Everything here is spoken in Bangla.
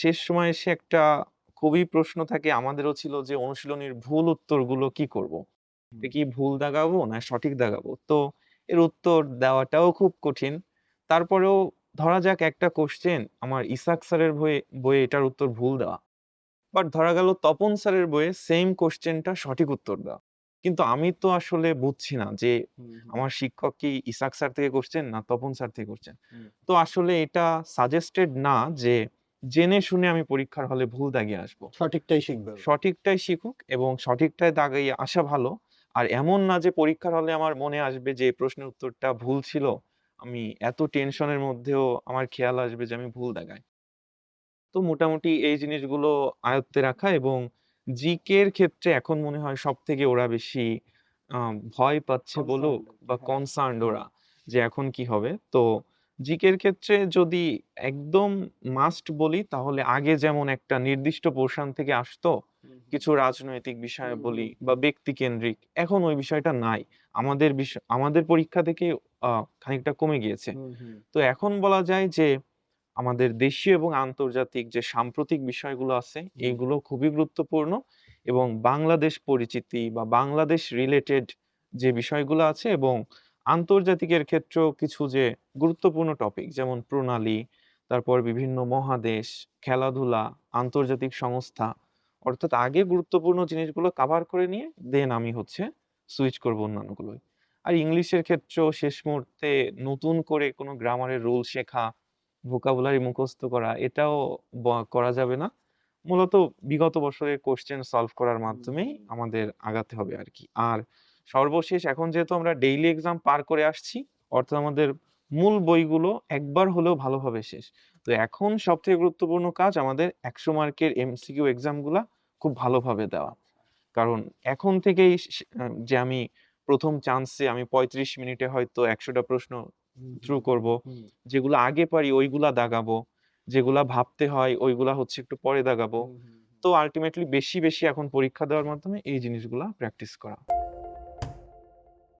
শেষ সময় এসে একটা খুবই প্রশ্ন থাকে আমাদেরও ছিল যে অনুশীলনের ভুল উত্তরগুলো কি করব? কি ভুল দাগাবো না সঠিক দাগাবো? তো এর উত্তর দেওয়াটাও খুব কঠিন। তারপরেও ধরা যাক একটা কোশ্চেন আমার ইসাক স্যারের বইয়ে বইয়ে এটার উত্তর ভুল দেওয়া। বাট ধরা গেল তপন স্যারের বইয়ে সেম কোশ্চেনটা সঠিক উত্তর দেওয়া। কিন্তু আমি তো আসলে বুঝছি না যে। আমার শিক্ষক কি ইসাক স্যার থেকে করছেন না তপন স্যার থেকে করছেন। তো আসলে এটা সাজেস্টেড না যে জেনে শুনে আমি পরীক্ষার হলে ভুল দাগিয়ে আসব। সঠিকটাই শিখবে। সঠিকটাই শিখুক এবং সঠিকটাই দাগাইয়ে আসা ভালো। আর এমন না যে পরীক্ষার হলে আমার মনে আসবে যে প্রশ্নের উত্তরটা ভুল ছিল। আমি এত টেনশনের মধ্যেও আমার খেয়াল আসবে যে আমি ভুল দাগাই। তো মোটামুটি এই জিনিসগুলো আয়ত্তে রাখা এবং জিকে এর ক্ষেত্রে এখন মনে হয় সব থেকে ওরা বেশি ভয় পাচ্ছে বলুক বা কনসার্ন ওরা যে এখন কি হবে। তো জিকে এর ক্ষেত্রে যদি একদম মাস্ট বলি তাহলে আগে যেমন একটা নির্দিষ্ট পোরশন থেকে আসতো। কিছু রাজনৈতিক বিষয় বলি। বা ব্যক্তিকেন্দ্রিক। এখন ওই বিষয়টা নাই। আমাদের আমাদের পরীক্ষা থেকে খানিকটা কমে গিয়েছে। তো এখন বলা যায় যে আমাদের দেশীয় এবং আন্তর্জাতিক যে সাম্প্রতিক বিষয়গুলো আছে। এইগুলো খুবই গুরুত্বপূর্ণ এবং বাংলাদেশ পরিচিতি বা বাংলাদেশ রিলেটেড যে বিষয়গুলো আছে এবং আন্তর্জাতিকের ক্ষেত্রেও কিছু যে গুরুত্বপূর্ণ টপিক যেমন প্রণালী, তারপর বিভিন্ন মহাদেশ, খেলাধুলা, আন্তর্জাতিক সংস্থা অর্থাৎ আগে গুরুত্বপূর্ণ জিনিসগুলো কভার করে নিয়ে দেন আমি হচ্ছে সুইচ করব অন্যান্যগুলোয়। আর ইংলিশের ক্ষেত্রেও শেষ মুহূর্তে নতুন করে কোনো গ্রামারের রুল শেখা, ভোকাবুলারি মুখস্থ করা এটাও করা যাবে না। মূলত বিগত বছরের কোশ্চেন সলভ করার মাধ্যমেই আমাদের আগাতে হবে আর কি আর সর্বশেষ এখন যেহেতু আমরা ডেইলি এক্সাম পার করে আসছি, অর্থাৎ আমাদের মূল বইগুলো একবার হলেও ভালোভাবে শেষ। তো এখন সবথেকে গুরুত্বপূর্ণ কাজ আমাদের ১০০ মার্কের এমসিকিউ এক্সামগুলা খুব ভালোভাবে দেওয়া। কারণ এখন থেকেই যে আমি প্রথম চান্সে আমি ৩৫ মিনিটে হয়তো একশোটা প্রশ্ন থ্রু করব। যেগুলা আগে পারি ওইগুলা দাগাবো। যেগুলা ভাবতে হয় ওইগুলা হচ্ছে একটু পরে দাগাবো। তো আল্টিমেটলি বেশি, বেশি এখন পরীক্ষা দেওয়ার মাধ্যমে এই জিনিসগুলা প্র্যাকটিস করা।